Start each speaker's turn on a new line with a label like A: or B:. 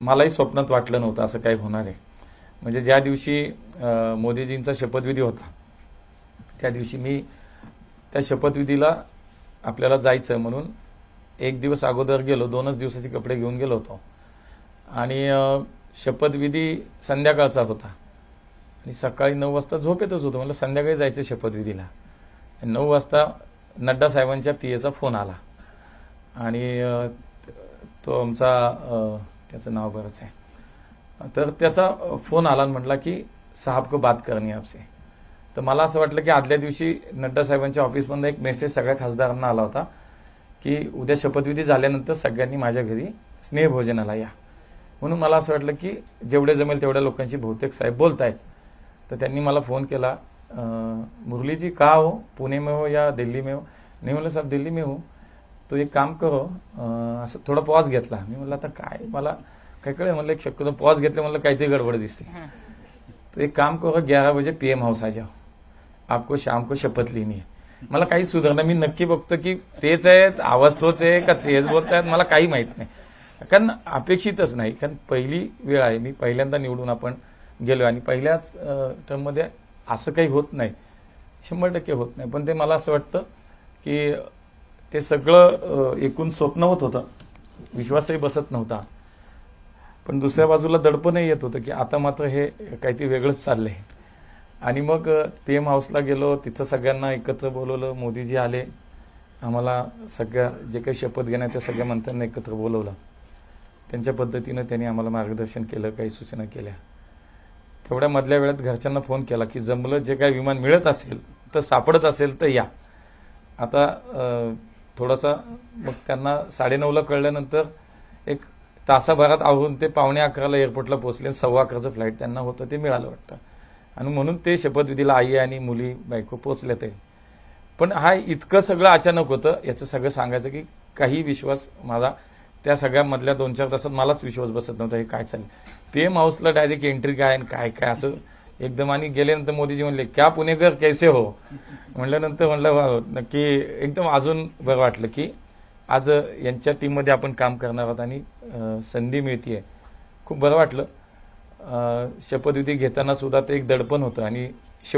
A: मलाही स्वप्नात वाटलं नव्हतं असं काही होणार आहे. म्हणजे ज्या दिवशी मोदीजींचा शपथविधी होता त्या दिवशी मी त्या शपथविधीला आपल्याला जायचं म्हणून एक दिवस अगोदर गेलो दोनच दिवसाचे कपडे घेऊन गेलो होतो. आणि शपथविधी संध्याकाळचा होता. आणि सकाळी नऊ वाजता झोपेतच होतो. मला संध्याकाळी जायचं शपथविधीला. नऊ वाजता नड्डा साहेबांच्या पी एचा फोन आला. आणि तो आमचा त्याचं नाव बरंच आहे. तर त्याचा फोन आला आणि म्हटला की साहेब को बात करणी आपसे. तर मला असं वाटलं की आदल्या दिवशी नड्डा साहेबांच्या ऑफिसमधून एक मेसेज सगळ्या खासदारांना आला होता की उद्या शपथविधी झाल्यानंतर सगळ्यांनी माझ्या घरी स्नेहभोजनाला या. म्हणून मला असं वाटलं की जेवढे जमेल तेवढ्या लोकांशी बहुतेक साहेब बोलतायत. तर त्यांनी मला फोन केला मुरलीजी का हो? पुणे में हो या दिल्ली में हो? नाही म्हणलं साहेब दिल्ली में हो. तो एक काम करो असं थोडा पॉज घेतला. मी म्हणलं आता काय? मला काय कळलं? म्हणलं एक शक्यतो पॉज घेतलं म्हणलं काहीतरी गडबड दिसते. तो एक काम करो ग्यारह बजे पीएम हाऊस आ जाओ. आपको शाम को शपथ लेनी है. मला काही सुधारणा मी नक्की बघतो की तेच आहेत आवाज तोच आहे का तेच बोलतायत मला काही माहीत नाही. कारण अपेक्षितच नाही. कारण पहिली वेळ आहे. मी पहिल्यांदा निवडून आपण गेलो आणि पहिल्याच टर्ममध्ये असं काही होत नाही. शंभर टक्के होत नाही. पण ते मला असं वाटतं की ते सगळं एकूण स्वप्नवत होतं विश्वासही बसत नव्हता. पण दुसऱ्या बाजूला दडपणही येत होतं की आता मात्र हे काहीतरी वेगळंच चाललंय. आणि मग पी एम हाऊसला गेलो तिथं सगळ्यांना एकत्र बोलवलं मोदीजी आले. आम्हाला सगळ्या जे काही शपथ घेण्यात त्या सगळ्या मंत्र्यांना एकत्र बोलवलं. त्यांच्या पद्धतीनं त्यांनी आम्हाला मार्गदर्शन केलं काही सूचना केल्या. तेवढ्या मधल्या वेळात घरच्यांना फोन केला की जमलं जे काही विमान मिळत असेल तर सापडत असेल तर या. आता थोडासा मग त्यांना साडेनऊला कळल्यानंतर एक तासाभरात आवरून ते पावणे अकराला एअरपोर्टला पोहोचले. सव्वा अकराचं फ्लाईट त्यांना होतं ते मिळालं वाटतं. आणि म्हणून ते शपथविधीला आई आणि मुली बायको पोचले ते. पण हा इतकं सगळं अचानक होतं याचं सगळं सांगायचं की काही विश्वास माझा त्या सगळ्यामधल्या दोन चार तासात मलाच विश्वास बसत नव्हता हे काय चालेल. पीएम हाऊसला डायरेक्ट एंट्री काय आणि काय काय असं एकदम आणि गेल्यानंतर मोदीजी म्हणले क्या पुणेकर कैसे हो? म्हणल्यानंतर म्हणलं वा नक्की एकदम अजून बरं वाटलं की आज यांच्या टीममध्ये आपण काम करणार आहोत आणि संधी संधी मिळतीये. खूप बरं वाटलं. शपथविधी घेताना सुद्धा ते एक दडपण होतं आणि